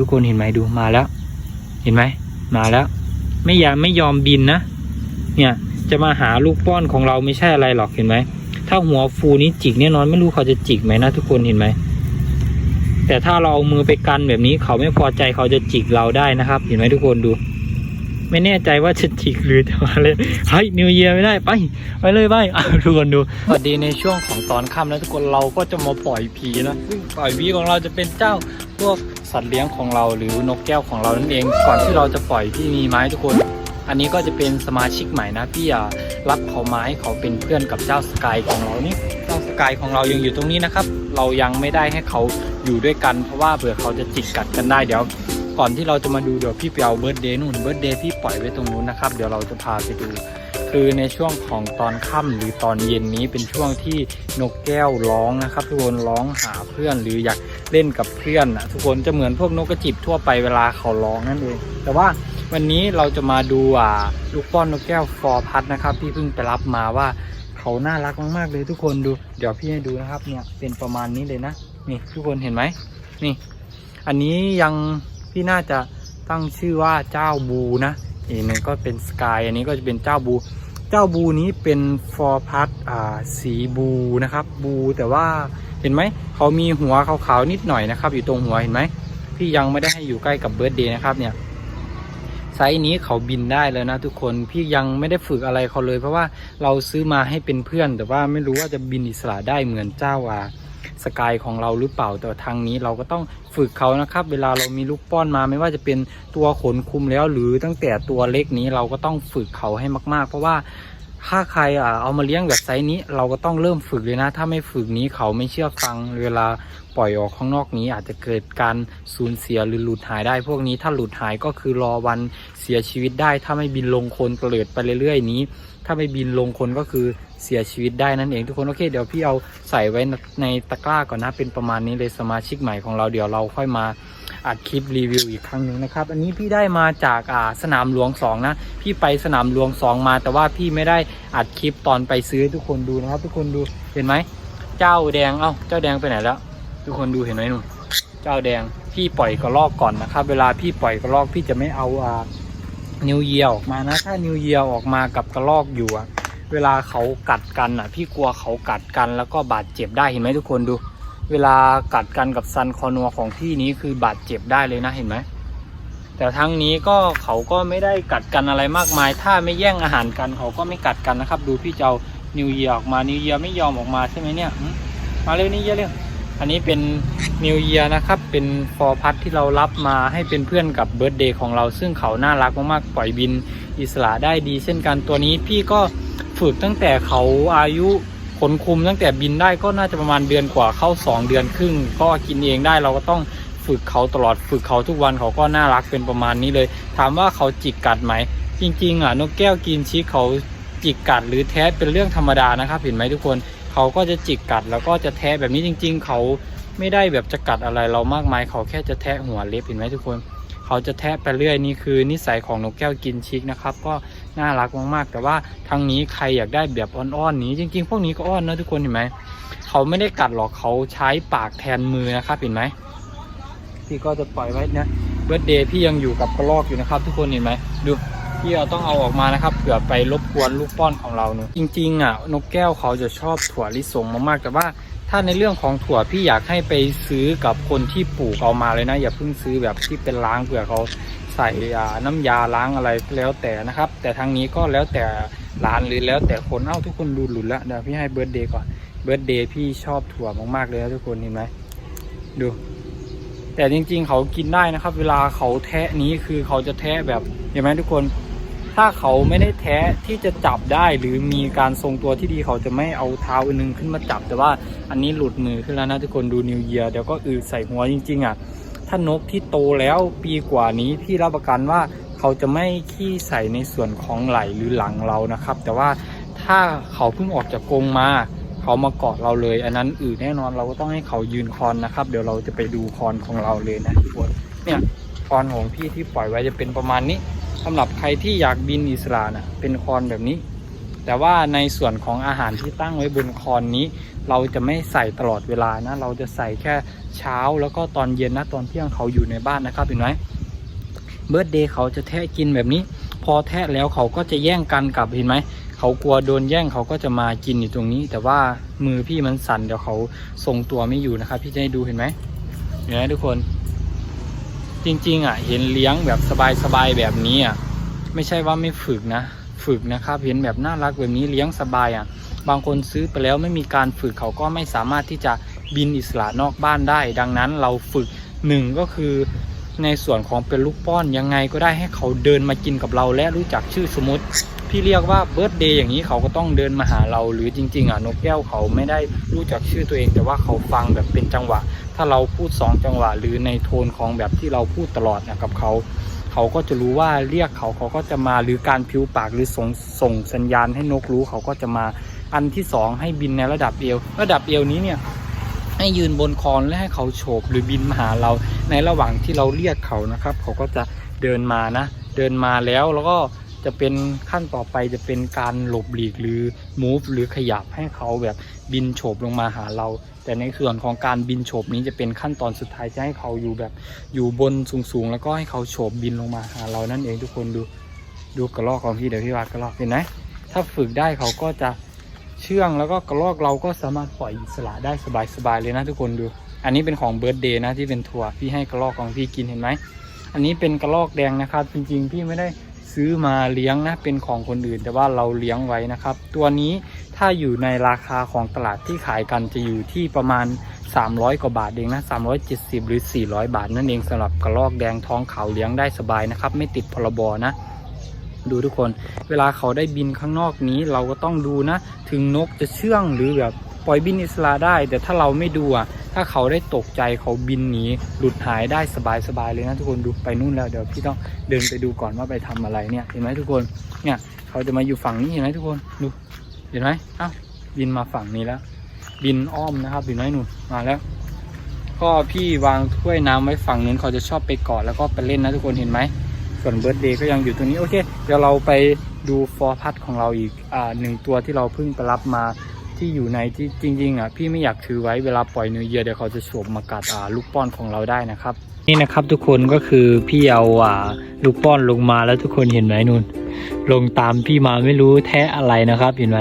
ทุกคนเห็นไหมดูมาแล้ว เห็นไหมมาแล้ว ไม่ยอมไม่ยอมบินนะเนี่ยจะมาหาลูกป้อนของเราไม่ใช่อะไรหรอกเห็นไหมถ้าหัวฟูนี้จิกแน่นอนไม่รู้เขาจะจิกไหมนะทุกคนเห็นไหมแต่ถ้าเราเอามือไปกันแบบนี้เขาไม่พอใจเขาจะจิกเราได้นะครับ เห็นไหมทุกคนดู ไม่แน่ใจว่าจะจิกหรือจะมาเลยเฮ้ยนิวเยียไม่ได้ไปไปเลยไปอะทุกคนดูสวัสดีในช่วงของตอนค่ำแล้วทุกคนเราก็จะมาปล่อยผีนะซึ่งปล่อยผีของเราจะเป็นเจ้าพวกสัตว์เลี้ยงของเราหรือนกแก้วของเรานั่นเอง ก่อนที่เราจะปล่อยพี่มีไม้ทุกคน อันนี้ก็จะเป็นสมาชิกใหม่นะพี่อะรับเขาไม้เขาเป็นเพื่อนกับเจ้าสกายของเรานี่เจ้าสกายของเรายังอยู่ตรงนี้นะครับ เรายังไม่ได้ให้เขาอยู่ด้วยกันเพราะว่าเผื่อเขาจะจิกกัดกันได้เดี๋ยว ก่อนที่เราจะมาดูเดี๋ยวพี่ไปเอาเบิร์ดเดย์นู่นเบิร์ดเดย์พี่ปล่อยไว้ตรงนู้นนะครับ เดี๋ยวเราจะพาไปดู คือในช่วงของตอนค่ำหรือตอนเย็นนี้เป็นช่วงที่นกแก้วร้องนะครับ ทุกคนร้องหาเพื่อนหรืออยากเล่นกับเพื่อนนะทุกคนจะเหมือนพวกนกกระจิบทั่วไปเวลาเขาร้องนั่นเองแต่ว่าวันนี้เราจะมาดูอ่าลูกป้อนนกแก้วฟอร์พัดนะครับพี่เพิ่งไปรับมาว่าเขาน่ารักมากๆเลยทุกคนดู เดี๋ยวพี่ให้ดูนะครับเนี่ยเป็นประมาณนี้เลยนะนี่ทุกคนเห็นไหมนี่ อันนี้ยัง พี่น่าจะตั้งชื่อว่าเจ้าบูนะอีกหนึ่งก็เป็นสกายอันนี้ก็จะเป็นเจ้าบู เจ้าบูนี้เป็นฟอร์พัดอ่าสีบูนะครับ บูแต่ว่าเห็นไหมเขามีหัวขาวๆนิดหน่อยนะครับ อยู่ตรงหัวเห็นไหมพี่ยังไม่ได้ให้อยู่ใกล้กับเบิร์ดเดย์นะครับเนี่ยไซส์นี้เขาบินได้แล้วนะทุกคนพี่ยังไม่ได้ฝึกอะไรเขาเลย เพราะว่าเราซื้อมาให้เป็นเพื่อน แต่ว่าไม่รู้ว่าจะบินอิสระได้เหมือนเจ้าอ่า สกายของเราหรือเปล่าแต่ทางนี้เราก็ต้องฝึกเขานะครับ เวลาเรามีลูกป้อนมาไม่ว่าจะเป็นตัวขนคุมแล้ว หรือตั้งแต่ตัวเล็กนี้เราก็ต้องฝึกเขาให้มาก ๆ เพราะว่าถ้าใครเอามาเลี้ยงแบบไซส์นี้เราก็ต้องเริ่มฝึกเลยนะ ถ้าไม่ฝึกนี้เขาไม่เชื่อฟังเวลาปล่อยออกข้างนอกนี้ อาจจะเกิดการสูญเสียหรือหลุดหายได้ พวกนี้ถ้าหลุดหายก็คือรอวันเสียชีวิตได้ ถ้าไม่บินลงคนเตลิดไปเรื่อยๆนี้ ถ้าไม่บินลงคนก็คือเสียชีวิตได้นั่นเองทุกคนโอเคเดี๋ยวพี่เอาใส่ไว้ในตะกร้าก่อนนะเป็นประมาณนี้เลยสมาชิกใหม่ของเราเดี๋ยวเราค่อยมาอัดคลิปรีวิวอีกครั้งหนึ่งนะครับ อันนี้พี่ได้มาจากอ่าสนามหลวง2นะพี่ไปสนามหลวง 2 มา แต่ว่าพี่ไม่ได้อัดคลิปตอนไปซื้อให้ทุกคนดูนะครับ ทุกคนดูเห็นไหมเจ้าแดงเอ้าเจ้าแดงไปไหนแล้ว ทุกคนดูเห็นไหมหนุ่มเจ้าแดงพี่ปล่อยกระลอกก่อนนะครับ เวลาพี่ปล่อยกระลอกพี่จะไม่เอาอ่า นิวเยียออกมานะ ถ้านิวเยียออกมากับกระลอกอยู่อะเวลาเขากัดกันอะพี่กลัวเขากัดกันแล้วก็บาดเจ็บได้เห็นไหมทุกคนดู เวลากัดกันกับซันคอนัวของพี่นี้คือบาดเจ็บได้เลยนะเห็นไหมแต่ทั้งนี้ก็เขาก็ไม่ได้กัดกันอะไรมากมาย ถ้าไม่แย่งอาหารกันเขาก็ไม่กัดกันนะครับ ดูพี่เจ้านิวเยียออกมานิวเยียไม่ยอมออกมาใช่ไหมเนี่ย มาเร็วนี่เยียเร็ว อันนี้เป็นนิวเยียนะครับ เป็นฟอร์พัทที่เรารับมาให้เป็นเพื่อนกับเบิร์ d เดย์ของเรา ซึ่งเขาน่ารักมากๆ ปล่อยบินอิสระได้ดี เช่นกันตัวนี้พี่ก็ฝึกตั้งแต่เขาอายุขนคุมตั้งแต่บินได้ก็น่าจะประมาณเดือนกว่าเข้า 2 เดือนครึ่ง ก็กินเองได้เราก็ต้องฝึกเขาตลอดฝึกเขาทุกวันเขาก็น่ารักเป็นประมาณนี้เลย ถามว่าเขาจิกกัดไหม จริง ๆอะนกแก้วกินชีสเขาจิกกัดหรือแท้เป็นเรื่องธรรมดานะครับ เห็นไหมทุกคน เขาก็จะจิกกัดแล้วก็จะแทะแบบนี้จริง ๆ เขาไม่ได้แบบจะกัดอะไรเรามากมาย เขาแค่จะแทะหัวเล็บเห็นไหมทุกคน เขาจะแทะไปเรื่อยนี่คือนิสัยของนกแก้วกินชิกนะครับ ก็น่ารักมากๆ แต่ว่าทางนี้ใครอยากได้แบบอ่อนๆนี้ จริง ๆ พวกนี้ก็อ้อนนะทุกคนเห็นไหมเขาไม่ได้กัดหรอกเขาใช้ปากแทนมือนะครับเห็นไหมพี่ก็จะปล่อยไว้นะเบิร์ดเดย์พี่ยังอยู่กับกระรอกอยู่นะครับ ทุกคนเห็นไหมดู พี่เราต้องเอาออกมานะครับเผื่อไปรบกวนลูกป้อนของเราเนอะจริงๆอะนกแก้วเขาจะชอบถั่วลิสงมากๆแต่ว่าถ้าในเรื่องของถั่วพี่อยากให้ไปซื้อกับคนที่ปลูกเอามาเลยนะ อย่าเพิ่งซื้อแบบที่เป็นล้างเผื่อเขาใส่น้ำยาล้างอะไรแล้วแต่นะครับ แต่ทางนี้ก็แล้วแต่ร้านหรือแล้วแต่คนเอ้าทุกคนดูหลุดแล้วเดี๋ยวพี่ให้เบิร์ดเดย์ก่อนเบิร์ดเดย์พี่ชอบถั่วมากๆเลยนะทุกคนเห็นไหมดู แต่จริงๆเขากินได้นะครับ เวลาเขาแทะนี้คือเขาจะแทะแบบเห็นไหมทุกคน ถ้าเขาไม่ได้แท้ที่จะจับได้หรือมีการทรงตัวที่ดีเขาจะไม่เอาเท้าอันนึงขึ้นมาจับ แต่ว่าอันนี้หลุดมือขึ้นแล้วนะทุกคนดูนิวเยียเดี๋ยวก็อืดใส่หัวจริง ๆอะถ้านกที่โตแล้วปีกว่านี้พี่รับประกันว่าเขาจะไม่ขี้ใส่ในส่วนของไหลหรือหลังเรานะครับ แต่ว่าถ้าเขาเพิ่งออกจากกรงมา เขามาเกาะเราเลย อันนั้นอืดแน่นอนเราก็ต้องให้เขายืนคอนนะครับ เดี๋ยวเราจะไปดูคอนของเราเลยนะทุกคนเนี่ยคอนของพี่ที่ปล่อยไว้จะเป็นประมาณนี้ สำหรับใครที่อยากบินอิสระนะเป็นคอนแบบนี้ แต่ว่าในส่วนของอาหารที่ตั้งไว้บนคอนนี้ เราจะไม่ใส่ตลอดเวลานะ เราจะใส่แค่เช้าแล้วก็ตอนเย็นนะตอนเที่ยงเขาอยู่ในบ้านนะครับเห็นไหมเบิร์ดเดย์เขาจะแทะกินแบบนี้ พอแทะแล้วเขาก็จะแย่งกันกลับเห็นไหมเขากลัวโดนแย่งเขาก็จะมากินอยู่ตรงนี้ แต่ว่ามือพี่มันสั่นเดี๋ยวเขาทรงตัวไม่อยู่นะครับ พี่จะให้ดูเห็นไหมเห็นไหมทุกคน จริง ๆ อะ เห็นเลี้ยงแบบสบายๆแบบนี้อะไม่ใช่ว่าไม่ฝึกนะ ฝึกนะครับเห็นแบบน่ารักแบบนี้เลี้ยงสบายอะ บางคนซื้อไปแล้วไม่มีการฝึกเขาก็ไม่สามารถที่จะบินอิสระนอกบ้านได้ ดังนั้นเราฝึกหนึ่งก็คือในส่วนของเป็นลูกป้อนยังไงก็ได้ให้เขาเดินมากินกับเราและรู้จักชื่อสมมติ พี่เรียกว่าเบิร์ d เดย์อย่างนี้เขาก็ต้องเดินมาหาเราหรือจริง ๆ อะนกแก้วเขาไม่ได้รู้จักชื่อตัวเอง แต่ว่าเขาฟังแบบเป็นจังหวะ ถ้าเราพูดสองจังหวะ หรือในโทนของแบบที่เราพูดตลอดนะกับเขาเขาก็จะรู้ว่าเรียกเขาเขาก็จะมาหรือการพิวปากหรือส่งส่งสัญญาณให้นกรู้เขาก็จะมาอันที่สองให้บินในระดับเอว ระดับเอวนี้เนี่ยให้ยืนบนคอนและให้เขาโฉบหรือบินมาหาเราในระหว่างที่เราเรียกเขานะครับ เขาก็จะเดินมานะ เดินมาแล้วแล้วก็ จะเป็นขั้นต่อไปจะเป็นการหลบหลีกหรือ move หรือขยับให้เขาแบบบินโฉบลงมาหาเรา แต่ในส่วนของการบินโฉบนี้จะเป็นขั้นตอนสุดท้ายจะให้เขาอยู่แบบอยู่บนสูงๆ แล้วก็ให้เขาโฉบบินลงมาหาเรานั่นเองทุกคนดูดูกระรอกของพี่เดี๋ยวพี่วาดกระรอกเห็นไหมถ้าฝึกได้เขาก็จะเชื่องแล้วก็กระรอกเราก็สามารถปล่อยอิสระได้สบายๆเลยนะทุกคนดู อันนี้เป็นของเบิร์ดเดย์นะที่เป็นถั่วพี่ให้กระรอกของพี่กินเห็นไหมอันนี้เป็นกระรอกแดงนะครับ จริงๆ พี่ไม่ได้ ซื้อมาเลี้ยงนะเป็นของคนอื่น แต่ว่าเราเลี้ยงไว้นะครับ ตัวนี้ถ้าอยู่ในราคาของตลาดที่ขายกันจะอยู่ที่ประมาณ 300 กว่าบาทเองนะ 370 หรือ 400 บาทนั่นเองสำหรับกระรอกแดงท้องขาวเลี้ยงได้สบายนะครับ ไม่ติดพรบนะดูทุกคน เวลาเขาได้บินข้างนอกนี้เราก็ต้องดูนะ ถึงนกจะเชื่องหรือแบบ ปล่อยบินอิสระได้ แต่ถ้าเราไม่ดูอะถ้าเขาได้ตกใจเขาบินหนีหลุดหายได้สบายๆเลยนะทุกคนดูไปนู่นแล้วเดี๋ยวพี่ต้องเดินไปดูก่อนว่าไปทำอะไรเนี่ยเห็นไหมทุกคนเนี่ยเขาจะมาอยู่ฝั่งนี้เห็นไหมทุกคนดูเห็นไหมอ้าวบินมาฝั่งนี้แล้ว บินอ้อมนะครับเห็นไหมนู่นมาแล้ว ก็พี่วางถ้วยน้ำไว้ฝั่งนู้นเขาจะชอบไปเกาะแล้วก็ไปเล่นนะทุกคนเห็นไหมส่วนเบิร์ดเดย์ก็ยังอยู่ตรงนี้โอเคเดี๋ยวเราไปดูฟอร์พัดของเราอีกอ่าหนึ่งตัวที่เราเพิ่งไปรับมา ที่อยู่ในที่จริงๆอะพี่ไม่อยากถือไว้เวลาปล่อยนิวเยียเดี๋ยวเขาจะโฉบมากัดอ่าลูกป้อนของเราได้นะครับ นี่นะครับทุกคนก็คือพี่เอาอ่าลูกป้อนลงมาแล้วทุกคนเห็นไหมนู่น ลงตามพี่มาไม่รู้แท้อะไรนะครับเห็นไหม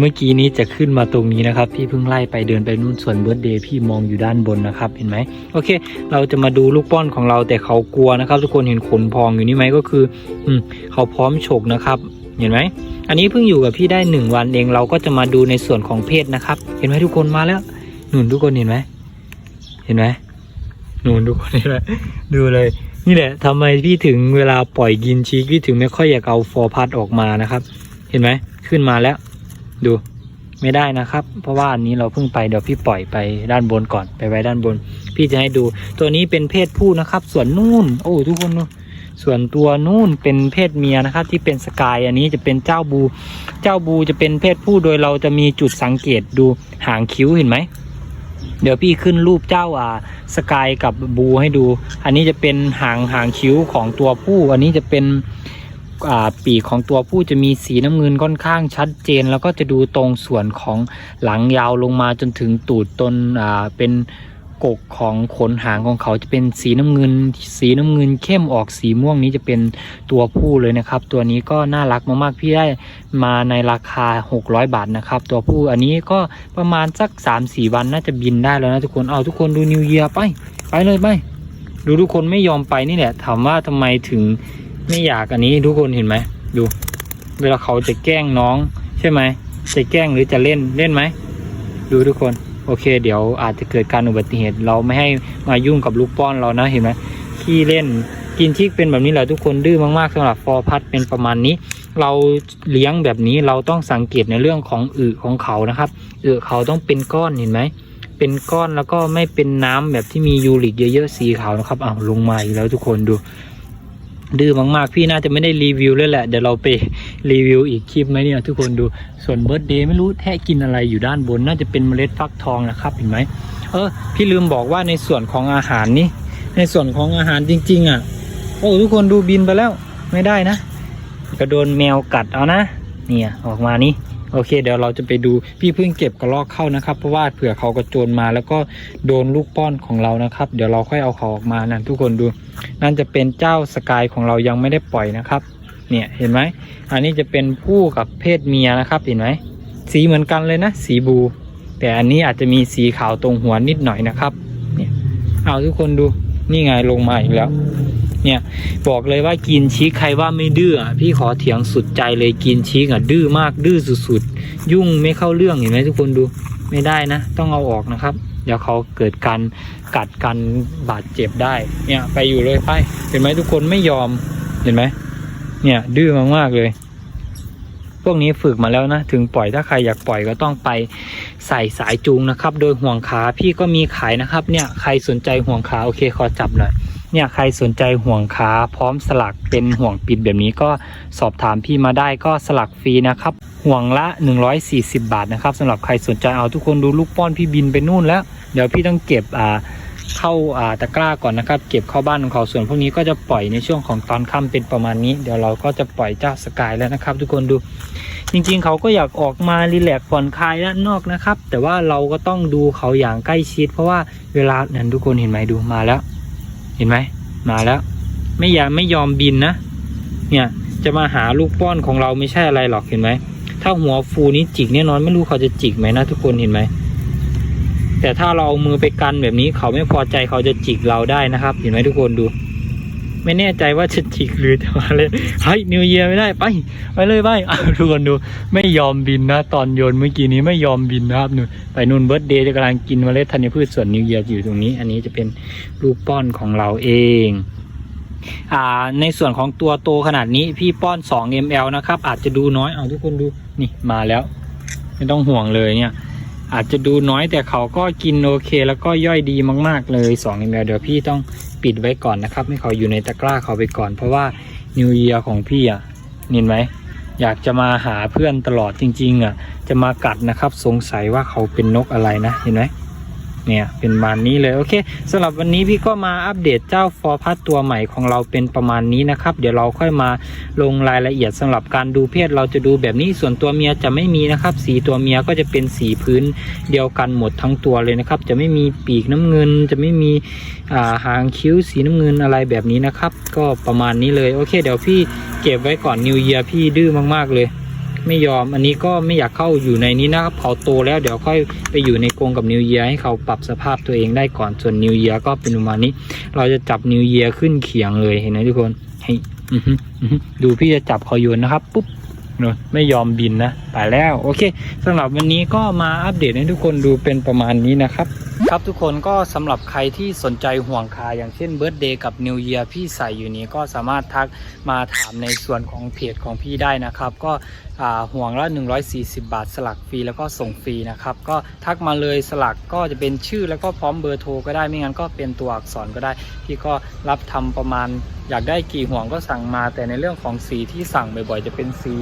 เมื่อกี้นี้จะขึ้นมาตรงนี้นะครับ พี่เพิ่งไล่ไปเดินไปนู่นส่วนเบิร์ดเดย์พี่มองอยู่ด้านบนนะครับ เห็นไหมโอเค เราจะมาดูลูกป้อนของเราแต่เขากลัวนะครับ ทุกคนเห็นขนพองอยู่นี่ไหมก็คือ อืมเขาพร้อมฉกนะครับ เห็นไหม อันนี้เพิ่งอยู่กับพี่ได้หนึ่งวันเองเราก็จะมาดูในส่วนของเพศนะครับ เห็นไหมทุกคนมาแล้วหนุนทุกคนเห็นไหมเห็นไหมหนุนทุกคนเห็นไหมดูเลย นี่แหละทำไมพี่ถึงเวลาปล่อยกินชีกพี่ถึงไม่ค่อยอยากเอาฟอร์พัดออกมานะครับ เห็นไหมขึ้นมาแล้ว ดูไม่ได้นะครับ เพราะว่าอันนี้เราเพิ่งไปเดี๋ยวพี่ปล่อยไปด้านบนก่อนไปไว้ด้านบน พี่จะให้ดูตัวนี้เป็นเพศผู้นะครับ ส่วนนู่น โอ้ทุกคนดู ส่วนตัวนู่นเป็นเพศเมียนะครับที่เป็นสกายอันนี้จะเป็นเจ้าบู เจ้าบูจะเป็นเพศผู้โดยเราจะมีจุดสังเกตดูหางคิ้วเห็นไหมเดี๋ยวพี่ขึ้นรูปเจ้าอ่าสกายกับบูให้ดู อันนี้จะเป็นหางหางคิ้วของตัวผู้ อันนี้จะเป็นอ่าปีกของตัวผู้จะมีสีน้ำเงินค่อนข้างชัดเจน แล้วก็จะดูตรงส่วนของหลังยาวลงมาจนถึงตูดตนอ่าเป็น กกของขนหางของเขาจะเป็นสีน้ำเงิน สีน้ำเงินเข้มออกสีม่วงนี้จะเป็นตัวผู้เลยนะครับ ตัวนี้ก็น่ารักมากๆพี่ได้มาในราคา 600 บาทนะครับ ตัวผู้อันนี้ก็ประมาณสัก 3-4 วันน่าจะบินได้แล้วนะทุกคนเอาทุกคนดูนิวเยียไป ไปเลยไปดูทุกคนไม่ยอมไปนี่แหละถามว่าทำไมถึงไม่อยากอันนี้ทุกคนเห็นไหมดู เวลาเขาจะแกล้งน้องใช่ไหมจะแกล้งหรือจะเล่นเล่นไหมดูทุกคน โอเค เดี๋ยวอาจจะเกิดการอุบัติเหตุ เราไม่ให้มายุ่งกับลูกป้อนเรานะเห็นไหมขี้เล่นกินชิกเป็นแบบนี้แหละทุกคนดื้อมากๆสำหรับฟอร์พัดเป็นประมาณนี้ เราเลี้ยงแบบนี้เราต้องสังเกตในเรื่องของอึของเขานะครับอึเขาต้องเป็นก้อนเห็นไหมเป็นก้อนแล้วก็ไม่เป็นน้ำแบบที่มียูริกเยอะๆสีขาวนะครับอ้าวลงมาอีกแล้วทุกคนดู ดื้อมากๆ พี่น่าจะไม่ได้รีวิวเลยแหละ เดี๋ยวเราไปรีวิวอีกคลิปไหมเนี่ยทุกคนดูส่วนเบิร์ดเดย์ไม่รู้แท้กินอะไรอยู่ด้านบน น่าจะเป็นเมล็ดฟักทองนะครับเห็นไหมเออพี่ลืมบอกว่าในส่วนของอาหารนี่ในส่วนของอาหารจริง ๆ อะ โอ้ทุกคนดูบินไปแล้วไม่ได้นะก็โดนแมวกัดเอานะ เนี่ยออกมานี่ โอเค เดี๋ยวเราจะไปดูพี่เพิ่งเก็บกระรอกเข้านะครับเพราะว่าเผื่อเขากระโจนมาแล้วก็โดนลูกป้อนของเรานะครับ เดี๋ยวเราค่อยเอาเขาออกมานะทุกคนดู นั่นจะเป็นเจ้าสกายของเรายังไม่ได้ปล่อยนะครับ เนี่ยเห็นไหมอันนี้จะเป็นผู้กับเพศเมียนะครับเห็นไหมสีเหมือนกันเลยนะ สีบู แต่อันนี้อาจจะมีสีขาวตรงหัวนิดหน่อยนะครับ เนี่ยเอาทุกคนดูนี่ไงลงมาอีกแล้ว เนี่ยบอกเลยว่ากินชีกใครว่าไม่ดื้อพี่ขอเถียงสุดใจเลยกินชีกอะดื้อมากดื้อสุดๆ ยุ่งไม่เข้าเรื่องเห็นไหมทุกคนดูไม่ได้นะ ต้องเอาออกนะครับ เดี๋ยวเขาเกิดการกัดกันบาดเจ็บได้เนี่ยไปอยู่เลยไปเห็นไหมทุกคนไม่ยอมเห็นไหมเนี่ยดื้อมากๆเลยพวกนี้ฝึกมาแล้วนะ ถึงปล่อยถ้าใครอยากปล่อยก็ต้องไปใส่สายจูงนะครับ โดยห่วงขาพี่ก็มีขายนะครับ เนี่ยใครสนใจห่วงขาโอเคขอจับหน่อย เนี่ยใครสนใจห่วงขาพร้อมสลักเป็นห่วงปิดแบบนี้ก็สอบถามพี่มาได้ก็สลักฟรีนะครับห่วงละ 140 บาทนะครับสำหรับใครสนใจเอาทุกคนดูลูกป้อนพี่บินไปนู่นแล้ว เดี๋ยวพี่ต้องเก็บอ่าเข้าอ่าตะกร้าก่อนนะครับ เก็บเข้าบ้านของเขาส่วนพวกนี้ก็จะปล่อยในช่วงของตอนค่ำเป็นประมาณนี้ เดี๋ยวเราก็จะปล่อยเจ้าสกายแล้วนะครับ ทุกคนดูจริงๆ เขาก็อยากออกมารีแลกซ์ผ่อนคลายด้านนอกนะครับ แต่ว่าเราก็ต้องดูเขาอย่างใกล้ชิด เพราะว่าเวลานั้นทุกคนเห็นไหมดูมาแล้ว เห็นไหมมาแล้ว ไม่อยากไม่ยอมบินนะ เนี่ยจะมาหาลูกป้อนของเราไม่ใช่อะไรหรอกเห็นไหมถ้าหัวฟูนี้จิกแน่นอนไม่รู้เขาจะจิกไหมนะทุกคนเห็นไหมแต่ถ้าเราเอามือไปกันแบบนี้เขาไม่พอใจเขาจะจิกเราได้นะครับ เห็นไหมทุกคนดู ไม่แน่ใจว่าจะจิกหรือจะมาเลยเฮ้ยนิวเยียไม่ได้ไปไปเลยไปอ้าทุกคนดูไม่ยอมบินนะ ตอนโยนเมื่อกี้นี้ไม่ยอมบินนะครับนู่นไปนู่นเบิร์ดเดย์จะกำลังกินเมล็ดธัญพืชส่วนนิวเยียอยู่ตรงนี้ อันนี้จะเป็นลูกป้อนของเราเองอ่าในส่วนของตัวโตขนาดนี้พี่ป้อน 2 ml นะครับ อาจจะดูน้อยเอาทุกคนดูนี่มาแล้ว ไม่ต้องห่วงเลยเนี่ย อาจจะดูน้อยแต่เขาก็กินโอเค แล้วก็ย่อยดีมาก ๆ เลย2อีเดี๋ยวพี่ต้องปิดไว้ก่อนนะครับ ให้เขาอยู่ในตะกร้าเขาไปก่อน เพราะว่านิวเยียของพี่อะเห็นไหมอยากจะมาหาเพื่อนตลอดจริง ๆ อะ จะมากัดนะครับ สงสัยว่าเขาเป็นนกอะไรนะเห็นไหม เนี่ยเป็นประมาณนี้เลยโอเคสำหรับวันนี้พี่ก็มาอัปเดตเจ้าฟอร์พัทตัวใหม่ของเราเป็นประมาณนี้นะครับเดี๋ยวเราค่อยมาลงรายละเอียดสำหรับการดูเพศเราจะดูแบบนี้ส่วนตัวเมียจะไม่มีนะครับ สีตัวเมียก็จะเป็นสีพื้นเดียวกันหมดทั้งตัวเลยนะครับ จะไม่มีปีกน้ำเงิน จะไม่มีาหางคิ้วสีน้ำเงินอะไรแบบนี้นะครับ ก็ประมาณนี้เลยโอเค เดี๋ยวพี่เก็บไว้ก่อนนิวเยียพี่ดื้อมากๆเลย ไม่ยอม อันนี้ก็ไม่อยากเข้าอยู่ในนี้นะครับเขาโตแล้วเดี๋ยวค่อยไปอยู่ในกรงกับนิวเยียให้เขาปรับสภาพตัวเองได้ก่อนส่วนนิวเยียก็เป็นประมาณนี้ เราจะจับนิวเยียขึ้นเขียงเลยเห็นไหมทุกคนให้ดูพี่จะจับเขาโยนนะครับปุ๊บนนไม่ยอมบินนะไปแล้วโอเคสำหรับวันนี้ก็มาอัปเดตให้ทุกคนดูเป็นประมาณนี้นะครับ ครับทุกคนก็สำหรับใครที่สนใจห่วงคาอย่างเช่นเบิร์ d เดย์กับนิวเยียพี่ใส่อยู่นี้ก็สามารถทักมาถามในส่วนของเพจของพี่ได้นะครับ ก็อ่าห่วงละ 140 บาทสลักฟรีแล้วก็ส่งฟรีนะครับ ก็ทักมาเลยสลักก็จะเป็นชื่อแล้วก็พร้อมเบอร์โทรก็ได้ไม่งั้นก็เป็นตัวอักษรก็ได้ พี่ก็รับทำประมาณอยากได้กี่ห่วงก็สั่งมา แต่ในเรื่องของสีที่สั่งบ่อยๆ จะเป็นสี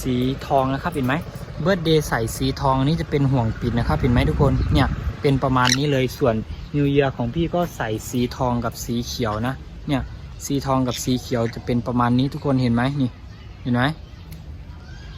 สีทองนะครับเห็นไหมเบิร์ d เดย์ใส่สีทองนนี้จะเป็นห่วงปิดนะครับเห็นไหมทุกคนเนี่ย เป็นประมาณนี้เลยส่วนนิวเยียของพี่ก็ใส่สีทองกับสีเขียวนะ เนี่ยสีทองกับสีเขียวจะเป็นประมาณนี้ทุกคนเห็นไหมนี่ เห็นไหม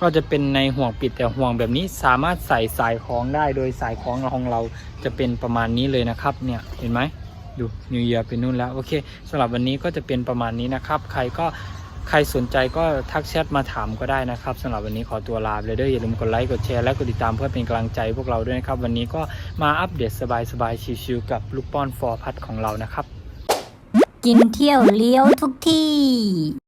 ก็จะเป็นในห่วงปิดแต่ห่วงแบบนี้สามารถใส่สายคล้องได้โดยสายคล้องของเราจะเป็นประมาณนี้เลยนะครับเนี่ยเห็นไหมดูนิวเยียเป็นนู่นแล้วโอเคสำหรับวันนี้ก็จะเป็นประมาณนี้นะครับ ใครก็ ใครสนใจก็ทักแชทมาถามก็ได้นะครับสำหรับวันนี้ขอตัวลาไปเลยด้วยอย่าลืมกดไลค์กดแชร์และกดติดตามเพื่อเป็นกำลังใจพวกเราด้วยนะครับ วันนี้ก็มาอัปเดตสบายๆชิวๆกับลูกป้อนฟอร์พัดของเรานะครับ กินเที่ยวเลี้ยวทุกที่